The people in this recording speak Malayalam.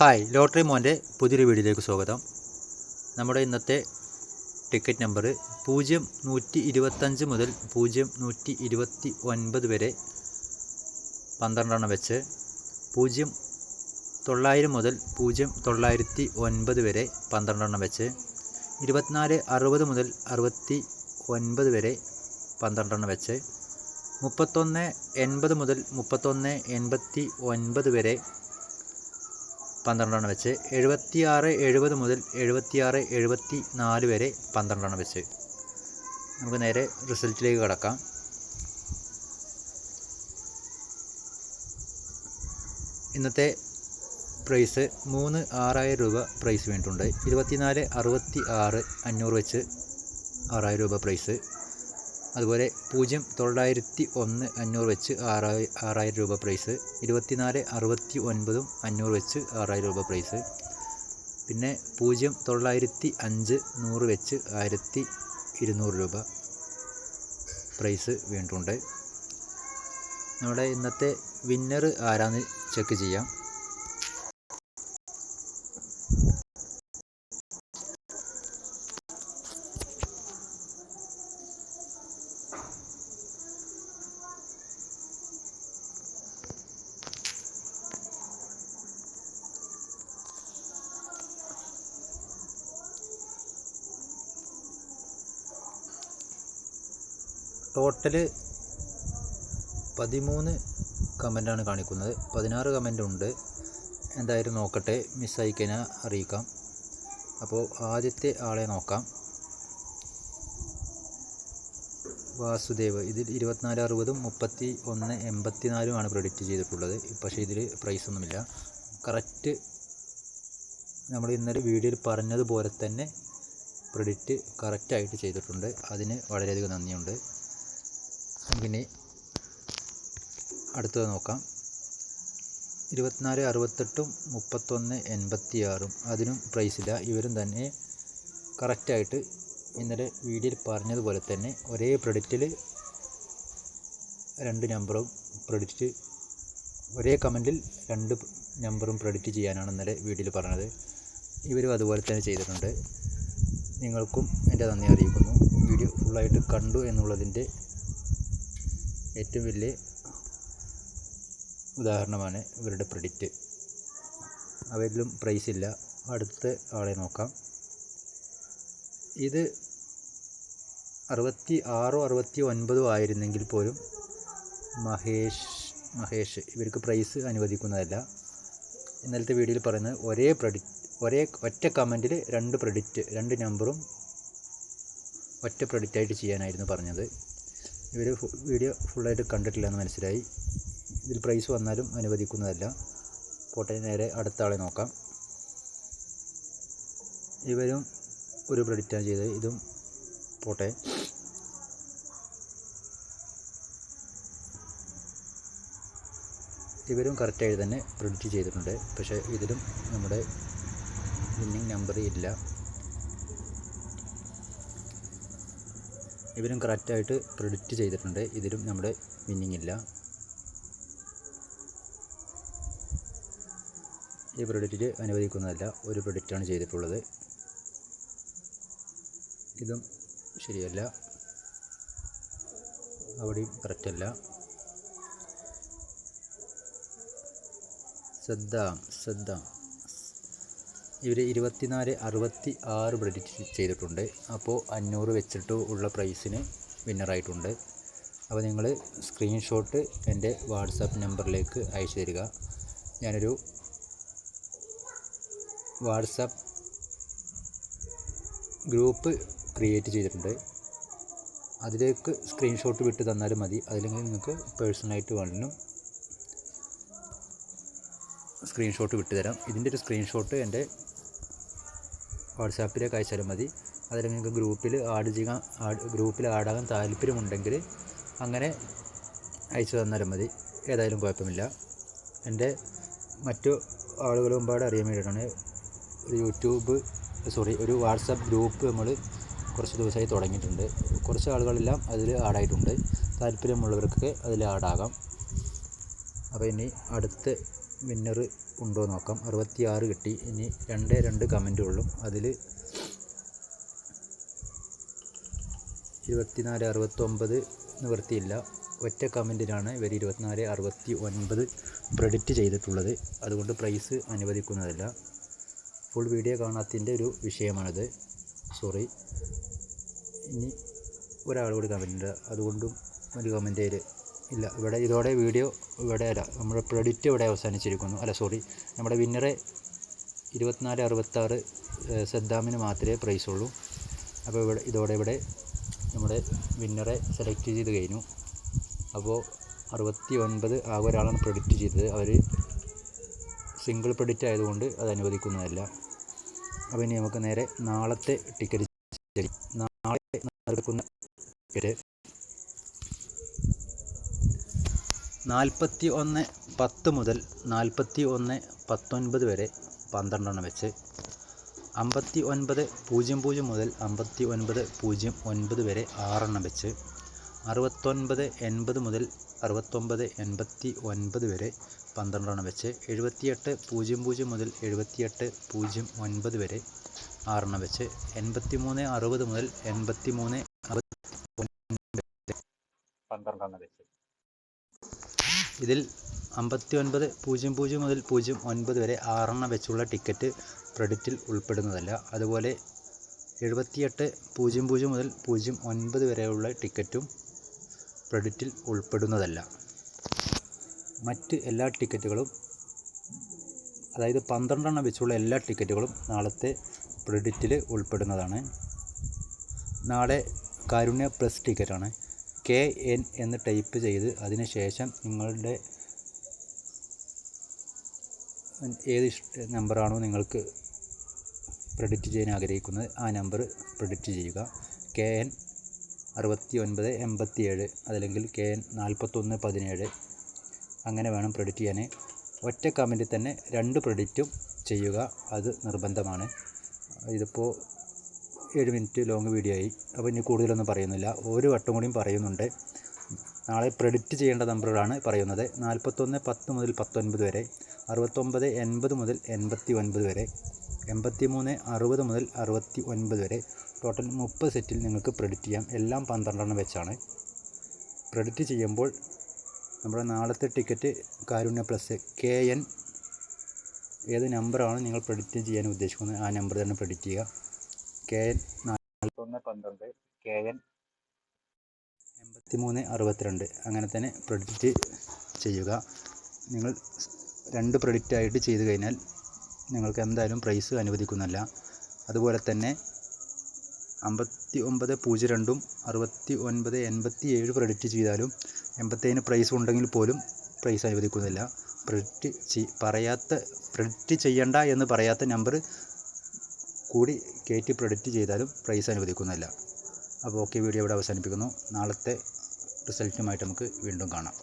ഹായ് ലോട്ടറി മോന്റെ പുതിയൊരു വീഡിയോയിലേക്ക് സ്വാഗതം. നമ്മുടെ ഇന്നത്തെ ടിക്കറ്റ് നമ്പർ പൂജ്യം നൂറ്റി ഇരുപത്തഞ്ച് മുതൽ പൂജ്യം നൂറ്റി ഇരുപത്തി ഒൻപത് വരെ പന്ത്രണ്ടെണ്ണം വെച്ച് പൂജ്യം തൊള്ളായിരം മുതൽ പൂജ്യം തൊള്ളായിരത്തി ഒൻപത് വരെ പന്ത്രണ്ടെണ്ണം വെച്ച് ഇരുപത്തിനാല് അറുപത് മുതൽ അറുപത്തി ഒൻപത് വരെ പന്ത്രണ്ടെണ്ണം വെച്ച് മുപ്പത്തൊന്ന് എൺപത് മുതൽ മുപ്പത്തൊന്ന് എൺപത്തി ഒൻപത് വരെ പന്ത്രണ്ടെണ്ണം വെച്ച് എഴുപത്തിയാറ് എഴുപത് മുതൽ എഴുപത്തിയാറ് എഴുപത്തി നാല് വരെ പന്ത്രണ്ടെണ്ണം വെച്ച്. നമുക്ക് നേരെ റിസൾട്ടിലേക്ക് കിടക്കാം. ഇന്നത്തെ പ്രൈസ് മൂന്ന് ആറായിരം രൂപ പ്രൈസ് വേണ്ടിയിട്ടുണ്ട് ഇരുപത്തിനാല് അറുപത്തി ആറ് അഞ്ഞൂറ് വെച്ച് ആറായിരം രൂപ പ്രൈസ്. അതുപോലെ പൂജ്യം തൊള്ളായിരത്തി ഒന്ന് അഞ്ഞൂറ് വെച്ച് ആറായി ആറായിരം രൂപ പ്രൈസ് ഇരുപത്തിനാല് അറുപത്തി ഒൻപതും അഞ്ഞൂറ് വെച്ച് ആറായിരം രൂപ പ്രൈസ്. പിന്നെ പൂജ്യം തൊള്ളായിരത്തി അഞ്ച് നൂറ് വെച്ച് ആയിരത്തി ഇരുന്നൂറ് രൂപ പ്രൈസ് വീണ്ടുണ്ട് നമ്മുടെ ഇന്നത്തെ വിന്നർ ആരാന്ന് ചെക്ക് ചെയ്യാം. ടോട്ടൽ പതിമൂന്ന് കമന്റാണ് കാണിക്കുന്നത്. പതിനാറ് കമന്റ് ഉണ്ട് എന്തായാലും നോക്കട്ടെ. മിസ്സായി കഴിഞ്ഞാൽ അറിയിക്കാം. അപ്പോൾ ആദ്യത്തെ ആളെ നോക്കാം. വാസുദേവ്. ഇതിൽ ഇരുപത്തിനാല് അറുപതും മുപ്പത്തി ഒന്ന് എൺപത്തിനാലുമാണ് പ്രെഡിക്റ്റ് ചെയ്തിട്ടുള്ളത്. പക്ഷേ ഇതിൽ പ്രൈസ് ഒന്നുമില്ല. കറക്റ്റ് നമ്മൾ ഇന്നലെ വീഡിയോയിൽ പറഞ്ഞതുപോലെ തന്നെ പ്രെഡിക്റ്റ് കറക്റ്റായിട്ട് ചെയ്തിട്ടുണ്ട്. അതിന് വളരെയധികം നന്ദിയുണ്ട്. നമുക്കിനി അടുത്തത് നോക്കാം. ഇരുപത്തിനാല് അറുപത്തെട്ടും മുപ്പത്തൊന്ന് എൺപത്തി ആറും അതിനും പ്രൈസില്ല ഇവരും തന്നെ കറക്റ്റായിട്ട് ഇന്നലെ വീഡിയോയിൽ പറഞ്ഞതുപോലെ തന്നെ ഒരേ പ്രൊഡക്റ്റിൽ രണ്ട് നമ്പറും പ്രൊഡിക്റ്റ് ഒരേ കമന്റിൽ രണ്ട് നമ്പറും പ്രൊഡിക്റ്റ് ചെയ്യാനാണ് ഇന്നലെ വീഡിയോയിൽ പറഞ്ഞത്. ഇവരും അതുപോലെ തന്നെ ചെയ്തിട്ടുണ്ട്. നിങ്ങൾക്കും എന്റെ നന്ദി അറിയിക്കുന്നു. വീഡിയോ ഫുള്ളായിട്ട് കണ്ടു എന്നുള്ളതിന്റെ ഏറ്റവും വലിയ ഉദാഹരണമാണ് ഇവരുടെ പ്രെഡിക്റ്റ് അവരിലും പ്രൈസ് ഇല്ല. അടുത്ത ആളെ നോക്കാം. ഇത് അറുപത്തി ആറോ അറുപത്തി ഒൻപതോ ആയിരുന്നെങ്കിൽ പോലും മഹേഷ് മഹേഷ് ഇവർക്ക് പ്രൈസ് അനുവദിക്കുന്നതല്ല. ഇന്നലത്തെ വീഡിയോയിൽ പറയുന്നത് ഒരേ പ്രഡിക്റ്റ് ഒരേ ഒറ്റ കമന്റിൽ രണ്ട് പ്രഡിക്റ്റ് രണ്ട് നമ്പറും ഒറ്റ പ്രഡിക്റ്റായിട്ട് ചെയ്യാനായിരുന്നു പറഞ്ഞത്. ഇവർ വീഡിയോ ഫുള്ളായിട്ട് കണ്ടിട്ടില്ല എന്ന് മനസ്സിലായി. ഇതിൽ പ്രൈസ് വന്നാലും അനുവദിക്കുന്നതല്ല. പോട്ടെ നേരെ അടുത്ത ആളെ നോക്കാം. ഇവരും ഒരു പ്രഡിക്റ്റാണ് ചെയ്തത്. ഇതും പോട്ടെ. ഇവരും കറക്റ്റായി തന്നെ പ്രിഡിക്റ്റ് ചെയ്തിട്ടുണ്ട്. പക്ഷേ ഇതിലും നമ്മുടെ വിന്നിങ് നമ്പർ ഇല്ല. ഇവരും കറക്റ്റായിട്ട് പ്രിഡിക്റ്റ് ചെയ്തിട്ടുണ്ട്. ഇതിലും നമ്മുടെ വിന്നിങ് ഇല്ല. ഈ പ്രൊഡക്റ്റിൽ അനുവദിക്കുന്നതല്ല. ഒരു പ്രൊഡിക്റ്റാണ് ചെയ്തിട്ടുള്ളത്. ഇതും ശരിയല്ല. അവിടെയും കറക്റ്റല്ല സദ്ദാം സദ്ദാം ഇവർ ഇരുപത്തിനാല് അറുപത്തി ആറ് പ്രഡിക്റ്റ് ചെയ്തിട്ടുണ്ട്. അപ്പോൾ അഞ്ഞൂറ് വെച്ചിട്ട് ഉള്ള പ്രൈസിന് വിന്നറായിട്ടുണ്ട് അപ്പോൾ നിങ്ങൾ സ്ക്രീൻഷോട്ട് എന്റെ വാട്സാപ്പ് നമ്പറിലേക്ക് അയച്ചു തരിക. ഞാനൊരു വാട്സാപ്പ് ഗ്രൂപ്പ് ക്രിയേറ്റ് ചെയ്തിട്ടുണ്ട്. അതിലേക്ക് സ്ക്രീൻഷോട്ട് വിട്ട് തന്നാലും മതി. അതിലെങ്കിൽ നിങ്ങൾക്ക് പേഴ്സണലായിട്ട് വേണമെങ്കിലും സ്ക്രീൻഷോട്ട് വിട്ടുതരാം. ഇതിന്റെ ഒരു സ്ക്രീൻഷോട്ട് എന്റെ വാട്സാപ്പിലേക്ക് അയച്ചാലും മതി. അതിൽ നിങ്ങൾക്ക് ഗ്രൂപ്പിൽ ആഡ് ചെയ്യാൻ ഗ്രൂപ്പിൽ ആഡാകാൻ താല്പര്യമുണ്ടെങ്കിൽ അങ്ങനെ അയച്ചു തന്നാലും മതി. ഏതായാലും കുഴപ്പമില്ല. എന്റെ മറ്റു ആളുകൾ മുമ്പാട് അറിയാൻ വേണ്ടിയിട്ടാണ് ഒരു യൂട്യൂബ് സോറി ഒരു വാട്സാപ്പ് ഗ്രൂപ്പ് നമ്മൾ കുറച്ച് ദിവസമായി തുടങ്ങിയിട്ടുണ്ട്. കുറച്ച് ആളുകളെല്ലാം അതിൽ ആഡായിട്ടുണ്ട് താല്പര്യമുള്ളവർക്ക് അതിൽ ആഡാകാം അപ്പോൾ ഇനി അടുത്ത വിന്നർ ഉണ്ടോ നോക്കാം. അറുപത്തി ആറ് കിട്ടി. ഇനി രണ്ട് രണ്ട് കമന്റ് ഉള്ളൂ. അതിൽ ഇരുപത്തിനാല് അറുപത്തൊമ്പത് നിവർത്തിയില്ല ഒറ്റ കമന്റിനാണ് ഇവർ ഇരുപത്തിനാല് അറുപത്തി ഒൻപത് ക്രെഡിറ്റ് ചെയ്തിട്ടുള്ളത്. അതുകൊണ്ട് പ്രൈസ് അനുവദിക്കുന്നതല്ല. ഫുൾ വീഡിയോ കാണാത്തതിന്റെ ഒരു വിഷയമാണിത്. സോറി ഇനി ഒരാൾ കൂടി കമന്റ് അതുകൊണ്ടും ഒരു കമന്റ് ഇല്ല ഇവിടെ ഇതോടെ വീഡിയോ ഇവിടെ അല്ല നമ്മുടെ പ്രെഡിറ്റ് ഇവിടെ അവസാനിച്ചിരിക്കുന്നു. അല്ല സോറി നമ്മുടെ വിന്നറെ ഇരുപത്തിനാല് അറുപത്താറ് സദ്ദാമിന് മാത്രമേ പ്രൈസ് ഉള്ളൂ. അപ്പോൾ ഇവിടെ ഇതോടെ ഇവിടെ നമ്മുടെ വിന്നറെ സെലക്ട് ചെയ്ത് കഴിഞ്ഞു. അപ്പോൾ അറുപത്തി ഒൻപത് ആ ഒരാളാണ് പ്രെഡിക്റ്റ് ചെയ്തത്. അവർ സിംഗിൾ പ്രെഡിക്റ്റ് ആയതുകൊണ്ട് അത് അനുവദിക്കുന്നതല്ല. അപ്പോൾ ഇനി നമുക്ക് നേരെ നാളത്തെ ടിക്കറ്റ് നാളെ നടക്കുന്ന ടിക്കറ്റ് നാൽപ്പത്തി ഒന്ന് പത്ത് മുതൽ നാൽപ്പത്തി ഒന്ന് പത്തൊൻപത് വരെ പന്ത്രണ്ടെണ്ണം വെച്ച് അമ്പത്തി ഒൻപത് പൂജ്യം പൂജ്യം മുതൽ അമ്പത്തി ഒൻപത് പൂജ്യം ഒൻപത് വരെ ആറെണ്ണം വെച്ച് അറുപത്തൊൻപത് എൺപത് മുതൽ അറുപത്തൊൻപത് എൺപത്തി ഒൻപത് വരെ പന്ത്രണ്ടെണ്ണം വെച്ച് എഴുപത്തിയെട്ട് പൂജ്യം പൂജ്യം മുതൽ എഴുപത്തിയെട്ട് പൂജ്യം ഒൻപത് വരെ ആറെണ്ണം വെച്ച് എൺപത്തി മൂന്ന് അറുപത് മുതൽ എൺപത്തി മൂന്ന് പന്ത്രണ്ടെണ്ണം വെച്ച് ഇതിൽ അമ്പത്തി ഒൻപത് പൂജ്യം പൂജ്യം മുതൽ പൂജ്യം ഒൻപത് വരെ ആറെണ്ണം വെച്ചുള്ള ടിക്കറ്റ് ക്രെഡിറ്റിൽ ഉൾപ്പെടുന്നതല്ല. അതുപോലെ എഴുപത്തിയെട്ട് പൂജ്യം പൂജ്യം മുതൽ പൂജ്യം ഒൻപത് വരെയുള്ള ടിക്കറ്റും ക്രെഡിറ്റിൽ ഉൾപ്പെടുന്നതല്ല. മറ്റ് എല്ലാ ടിക്കറ്റുകളും അതായത് പന്ത്രണ്ടെണ്ണം വെച്ചുള്ള എല്ലാ ടിക്കറ്റുകളും നാളത്തെ ക്രെഡിറ്റിൽ ഉൾപ്പെടുന്നതാണ്. നാളെ കാരുണ്യ പ്ലസ് ടിക്കറ്റാണ്. കെ എൻ എന്ന് ടൈപ്പ് ചെയ്ത് അതിനുശേഷം നിങ്ങളുടെ ഏത് നമ്പറാണോ നിങ്ങൾക്ക് പ്രെഡിക്റ്റ് ചെയ്യാൻ ആഗ്രഹിക്കുന്നത് ആ നമ്പർ പ്രെഡിക്റ്റ് ചെയ്യുക. കെ എൻ അറുപത്തി ഒൻപത് എൺപത്തി ഏഴ് അതല്ലെങ്കിൽ കെ എൻ നാൽപ്പത്തൊന്ന് പതിനേഴ് അങ്ങനെ വേണം പ്രെഡിക്റ്റ് ചെയ്യാൻ. ഒറ്റ കമന്റിൽ തന്നെ രണ്ട് പ്രെഡിക്റ്റും ചെയ്യുക അത് നിർബന്ധമാണ്. ഇതിപ്പോൾ ഏഴ് മിനിറ്റ് ലോങ് വീഡിയോ ആയി. അപ്പോൾ ഇനി കൂടുതലൊന്നും പറയുന്നില്ല. ഒരു വട്ടം കൂടിയും പറയുന്നുണ്ട്. നാളെ പ്രെഡിക്റ്റ് ചെയ്യേണ്ട നമ്പറുകളാണ് പറയുന്നത്. നാൽപ്പത്തൊന്ന് പത്ത് മുതൽ പത്തൊൻപത് വരെ അറുപത്തൊമ്പത് എൺപത് മുതൽ എൺപത്തി ഒൻപത് വരെ എൺപത്തി മൂന്ന് അറുപത് മുതൽ അറുപത്തി ഒൻപത് വരെ. ടോട്ടൽ മുപ്പത് സെറ്റിൽ നിങ്ങൾക്ക് പ്രെഡിക്റ്റ് ചെയ്യാം. എല്ലാം പന്ത്രണ്ടെണ്ണം വെച്ചാണ്. പ്രെഡിക്റ്റ് ചെയ്യുമ്പോൾ നമ്മുടെ നാളത്തെ ticket Karunya plus K N ഏത് നമ്പറാണ് നിങ്ങൾ പ്രെഡിക്റ്റ് ചെയ്യാൻ ഉദ്ദേശിക്കുന്നത്? ആ നമ്പർ തന്നെ പ്രെഡിക്റ്റ് ചെയ്യുക. കെ എൻ നാൽപ്പത്തൊന്ന് പന്ത്രണ്ട് കെ എൻ എൺപത്തി മൂന്ന് അറുപത്തിരണ്ട്. അങ്ങനെ തന്നെ പ്രൊഡിക്റ്റ് ചെയ്യുക. നിങ്ങൾ രണ്ട് പ്രൊഡിക്റ്റ് ആയിട്ട് ചെയ്തു കഴിഞ്ഞാൽ നിങ്ങൾക്ക് എന്തായാലും പ്രൈസ് അനുവദിക്കുന്നല്ല അതുപോലെ തന്നെ അമ്പത്തി ഒമ്പത് പൂജ്യം രണ്ടും അറുപത്തി ഒൻപത് എൺപത്തി ഏഴ് പ്രൊഡിക്റ്റ് ചെയ്താലും എൺപത്തേഴിന് പ്രൈസ് ഉണ്ടെങ്കിൽ പോലും പ്രൈസ് അനുവദിക്കുന്നില്ല പ്രൊഡിക്റ്റ് ചെയ് പറയാത്ത പ്രൊഡിക്റ്റ് ചെയ്യണ്ട എന്ന് പറയാത്ത നമ്പർ കൂടി കയറ്റി പ്രെഡിക്റ്റ് ചെയ്താലും പ്രൈസ് അനുവദിക്കുന്നില്ല അപ്പോൾ ഓക്കെ വീഡിയോ ഇവിടെ അവസാനിപ്പിക്കുന്നു. നാളത്തെ റിസൾട്ടുമായിട്ട് നമുക്ക് വീണ്ടും കാണാം.